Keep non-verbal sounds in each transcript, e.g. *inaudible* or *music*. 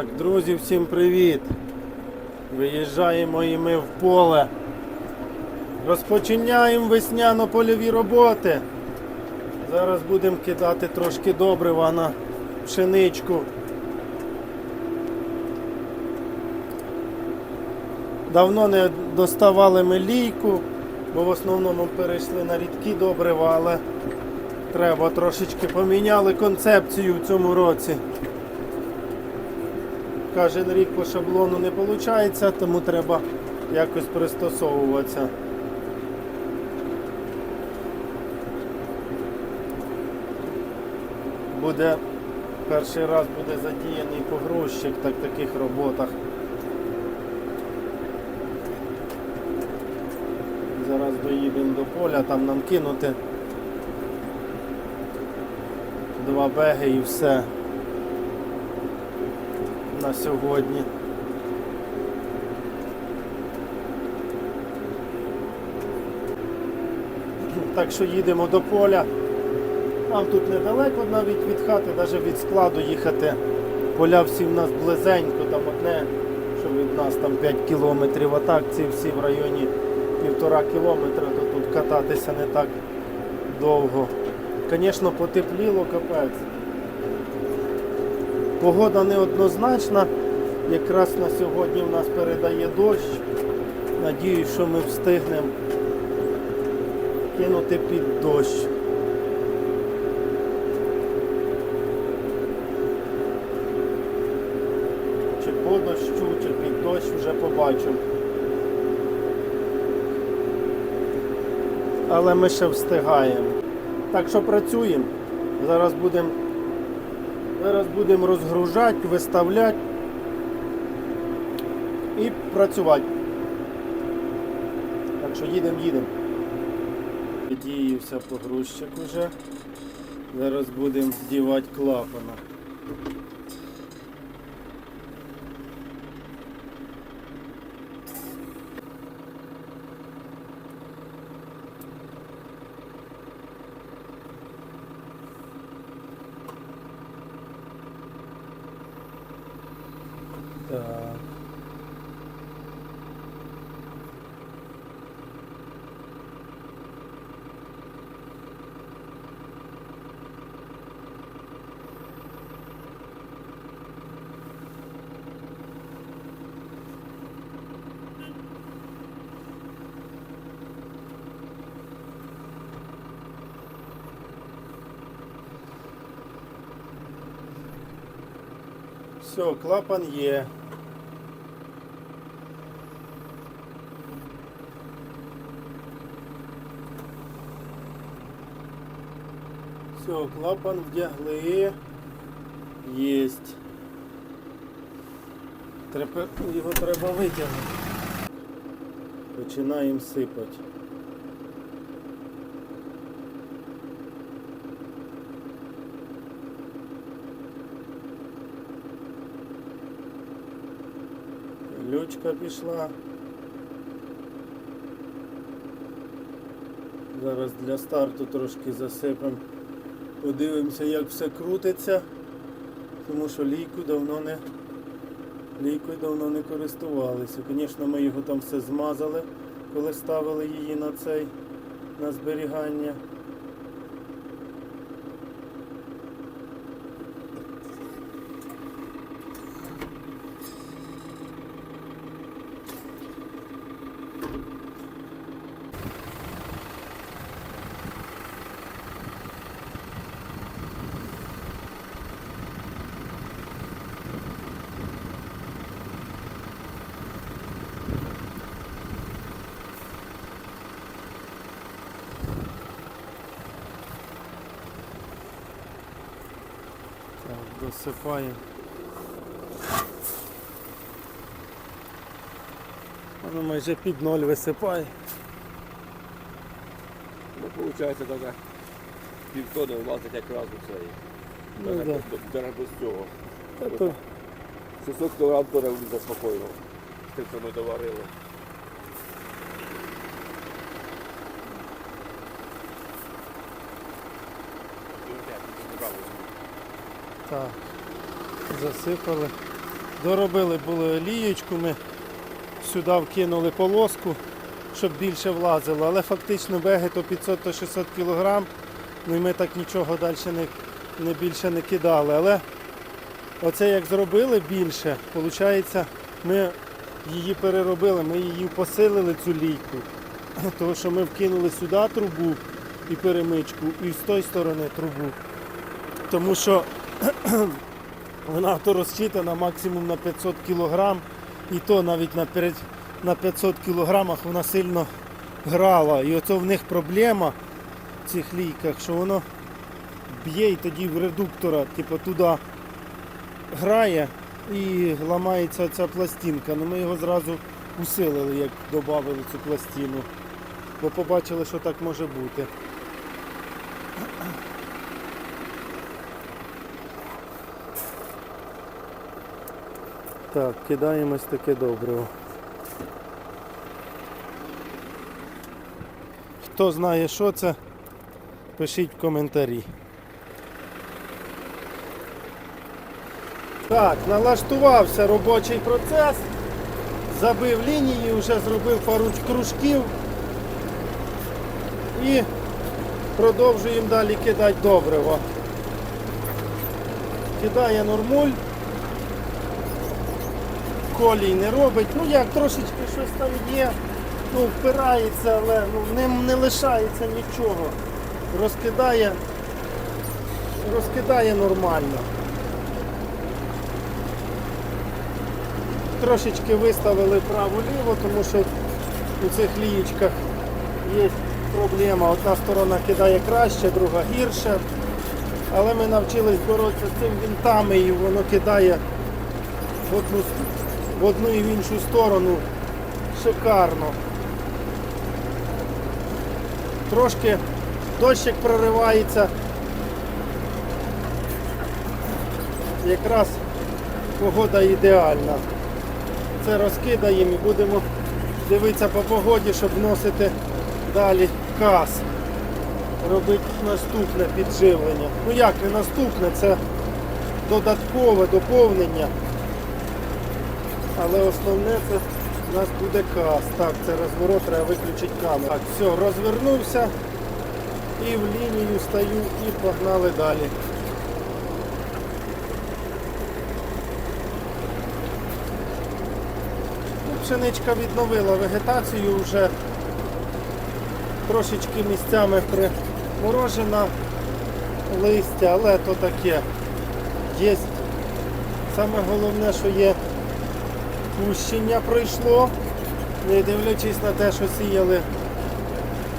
Так, друзі, всім привіт! Виїжджаємо і ми в поле. Розпочинаємо весняно-польові роботи. Зараз будемо кидати трошки добрива на пшеничку. Давно не доставали ми лійку, бо в основному перейшли на рідкі добрива, але треба трошечки поміняли концепцію в цьому році. Кожен рік по шаблону не виходить, тому треба якось пристосовуватися. Буде перший раз буде задіяний погрузчик так, в таких роботах. Зараз доїдемо до поля, там нам кинути два беги і все на сьогодні. Так що їдемо до поля. Нам тут недалеко навіть від хати, навіть від складу їхати. Поля всі в нас близенько, там одне, що від нас там 5 кілометрів, а так ці всі в районі півтора кілометра, то тут кататися не так довго. Звісно, потепліло капець. Погода неоднозначна. Якраз на сьогодні в нас передає дощ. Надіюсь, що ми встигнемо кинути під дощ. Чи по дощу, чи під дощ вже побачимо. Але ми ще встигаємо. Так що працюємо. Зараз будемо Зараз будемо розгружати, виставляти і працювати. Так що їдемо, їдемо. Діявся погрузчик уже. Зараз будемо здівати клапана. Все, клапан є. Все, клапан вдягли. Єсть. Треба, його треба витягнути. Починаємо сипати. Лючка пішла. Зараз для старту трошки засипемо. Подивимося, як все крутиться, тому що лійку давно не лійкою давно не користувалися. Звісно, ми його там все змазали, коли ставили її на цей на зберігання. Так. Воно майже під ноль висипає. Ну, виходить, така півтони влазить якраз у цей. Ну, да. навіть без цього. Та то 600 кг теж влізе спокійно. Тим, що ми доварили. Так, засипали. Доробили були олієчку, ми сюди вкинули полоску, щоб більше влазило. Але фактично беги то 500-600 кг. Ну і ми так нічого далі не, не більше не кидали. Але оце як зробили більше, виходить, ми її переробили, ми її посилили цю лійку. *clears throat* Тому що ми вкинули сюди трубу і перемичку, і з тої сторони трубу. Тому що *clears throat* вона то розчитана максимум на 500 кг, і то навіть на, на 500 кг вона сильно грала. І оце в них проблема в цих лійках, що воно б'є і тоді в редуктора, типу туди грає і ламається ця пластинка. Ну ми його зразу усилили, як додали цю пластину. Бо побачили, що так може бути. Так, кидаємось таке добриво. Хто знає, що це, пишіть в коментарі. Так, налаштувався робочий процес, забив лінії, вже зробив пару кружків і продовжуємо далі кидати добриво. Кидає нормуль колій не робить. Ну як трошечки щось там є, ну впирається, але ну, не, не лишається нічого. Розкидає, розкидає нормально. Трошечки виставили право-ліво, тому що у цих лієчках є проблема. Одна сторона кидає краще, друга гірше. Але ми навчились боротися з цим вінтами і воно кидає в одну, в одну і в іншу сторону шикарно. Трошки дощик проривається. Якраз погода ідеальна. Це розкидаємо і будемо дивитися по погоді, щоб вносити далі кас. Робити наступне підживлення. Ну як не наступне, це додаткове доповнення. Але основне це у нас буде кас. Так, це розворот, треба виключити камеру. Так, все, розвернувся і в лінію стою і погнали далі. Ну, Пшеничка відновила вегетацію вже трошечки місцями приморожена листя, але то таке. Є саме головне, що є пущення пройшло, не дивлячись на те, що сіяли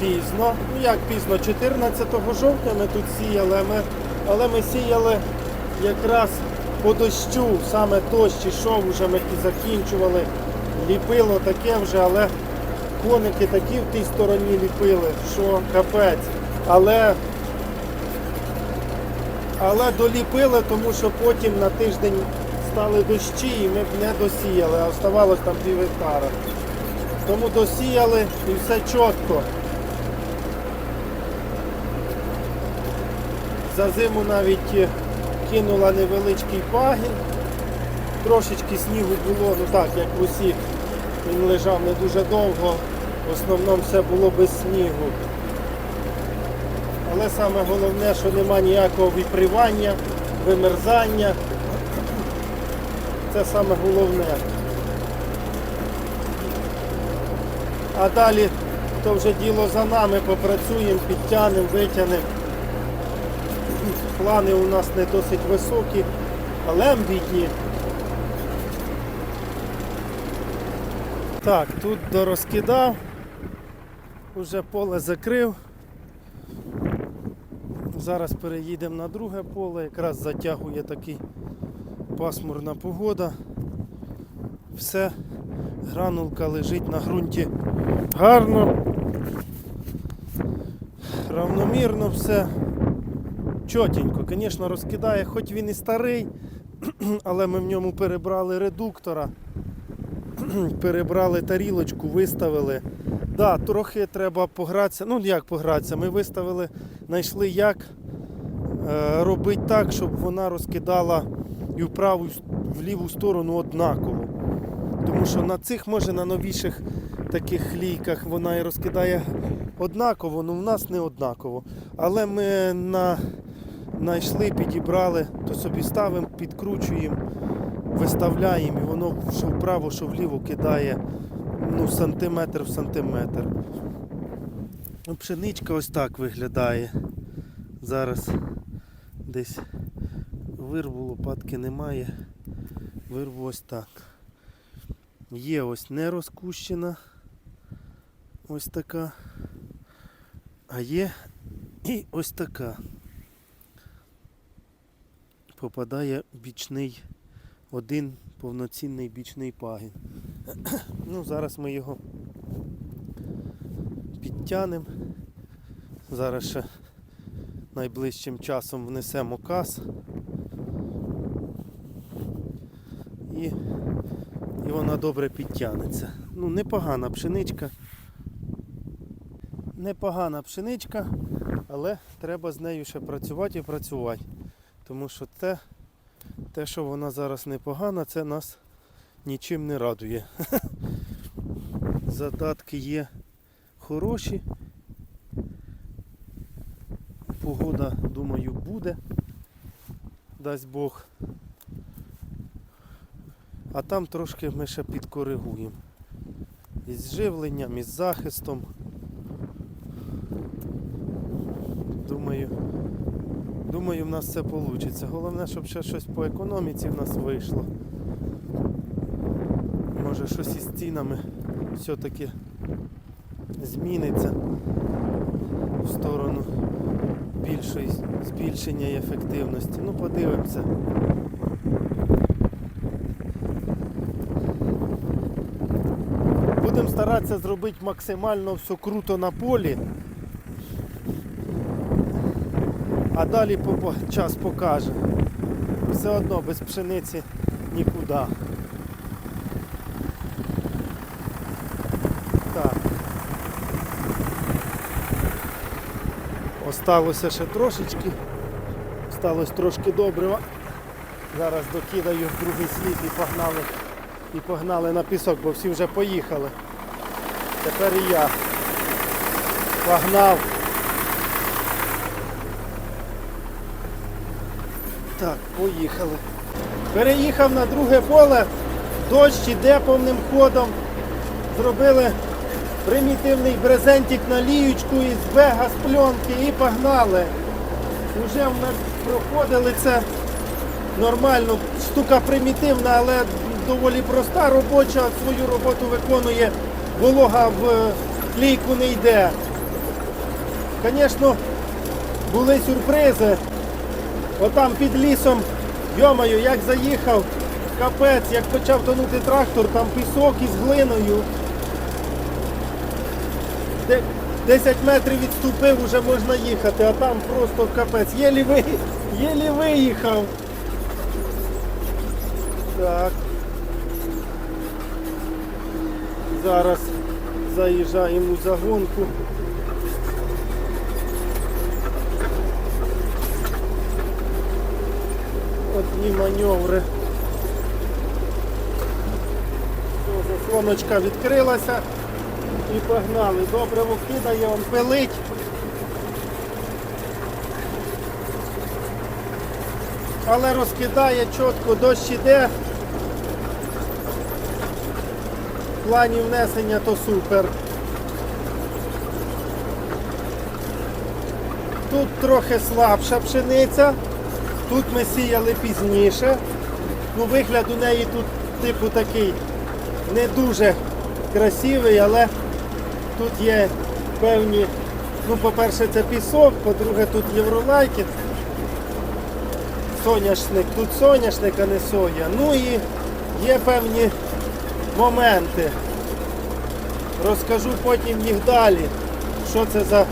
пізно. Ну як пізно, 14 жовтня ми тут сіяли, ми, але ми сіяли якраз по дощу, саме дощ ішов, вже ми і закінчували, ліпило таке вже, але коники такі в тій стороні ліпили, що капець. Але але доліпили, тому що потім на тиждень стали дощі і ми б не досіяли, а оставалось там пів гектара. Тому досіяли і все чітко. За зиму навіть е, кинула невеличкий пагін. Трошечки снігу було, ну так, як в усіх. Він лежав не дуже довго, в основному все було без снігу. Але саме головне, що нема ніякого випривання, вимерзання. Це саме головне. А далі то вже діло за нами, попрацюємо, підтягнемо, витягнемо. Плани у нас не досить високі, але амбітні. Так, тут дорозкидав, уже поле закрив. Зараз переїдемо на друге поле, якраз затягує такий пасмурна погода. Все, гранулка лежить на ґрунті гарно, равномірно все. Чотенько, звісно, розкидає, хоч він і старий, *clears throat* але ми в ньому перебрали редуктора, *clears throat* перебрали тарілочку, виставили. Да, трохи треба погратися. Ну як погратися? Ми виставили, знайшли як е, робити так, щоб вона розкидала і в праву, в ліву сторону однаково. Тому що на цих, може, на новіших таких хлійках вона і розкидає однаково, ну в нас не однаково. Але ми на, знайшли, підібрали, то собі ставимо, підкручуємо, виставляємо, і воно що вправо, що вліво кидає ну, сантиметр в сантиметр. Ну, Пшеничка ось так виглядає. Зараз десь вирву лопатки немає. Вирву ось так. Є ось не розкущена. Ось така. А є і ось така. Попадає бічний, один повноцінний бічний пагін. *clears throat* Ну, зараз ми його підтягнемо. Зараз ще найближчим часом внесемо каз. І, і вона добре підтягнеться. Ну, непогана пшеничка. Непогана пшеничка, але треба з нею ще працювати і працювати. Тому що те, те, що вона зараз непогана, це нас нічим не радує. *laughs* Задатки є хороші. Погода, думаю, буде. Дасть Бог. А там трошки ми ще підкоригуємо. Із живленням, із захистом. Думаю, думаю, в нас все вийде. Головне, щоб ще щось по економіці в нас вийшло. Може щось із цінами все-таки зміниться в сторону більшої збільшення і ефективності. Ну, подивимося. Будемо старатися зробити максимально все круто на полі. А далі час покаже. Все одно без пшениці нікуди. Так. Осталося ще трошечки. Осталось трошки добрива. Зараз докидаю другий слід і погнали. І погнали на пісок, бо всі вже поїхали. Тепер і я. Погнав. Так, поїхали. Переїхав на друге поле, дощ іде повним ходом. Зробили примітивний брезентик на ліючку із вега з пленки і погнали. Уже ми проходили це нормально. Штука примітивна, але доволі проста робоча. Свою роботу виконує, волога в лійку не йде. Звісно, були сюрпризи. Отам під лісом, йомаю, як заїхав, капець, як почав тонути трактор, там пісок із глиною. Де- 10 метрів відступив, вже можна їхати, а там просто капець. Єлі, ви... Єлі виїхав. Так. Зараз заїжджаємо у загонку. Одні маневри. Заслоночка відкрилася і погнали. Добре кидає, он пилить. Але розкидає чітко, дощ іде. В плані внесення то супер. Тут трохи слабша пшениця. Тут ми сіяли пізніше. Ну, вигляд у неї тут типу такий не дуже красивий, але тут є певні, ну, по-перше, це пісок, по-друге, тут євролайки. Соняшник, тут соняшник, а не соя. Ну і є певні моменти. Розкажу потім їх далі, що це за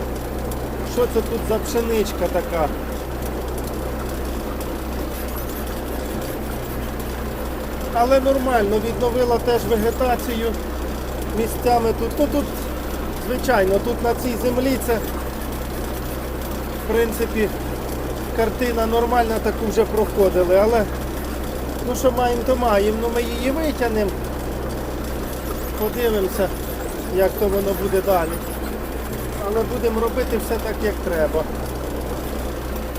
що це тут за пшеничка така. Але нормально, відновила теж вегетацію місцями тут. Ну тут, звичайно, тут на цій землі це в принципі картина нормальна, таку вже проходили, але Ну що маємо, то маємо. Ну ми її витягнемо. Подивимося, як то воно буде далі. Але будемо робити все так, як треба.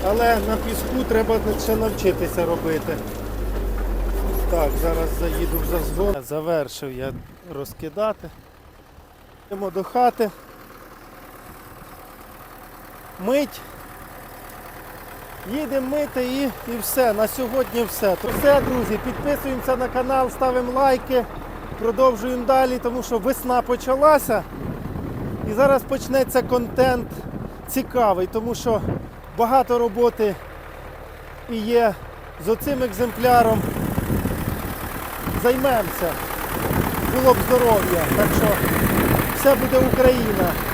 Але на піску треба ще навчитися робити. Так, зараз заїду в зазгон. Завершив я розкидати. Йдемо до хати. Мить. Їдемо мити і, і все. На сьогодні все. Все, друзі, підписуємося на канал, ставимо лайки, продовжуємо далі, тому що весна почалася. І зараз почнеться контент цікавий, тому що багато роботи і є з оцим екземпляром. Займемося. Було б здоров'я. Так що все буде Україна.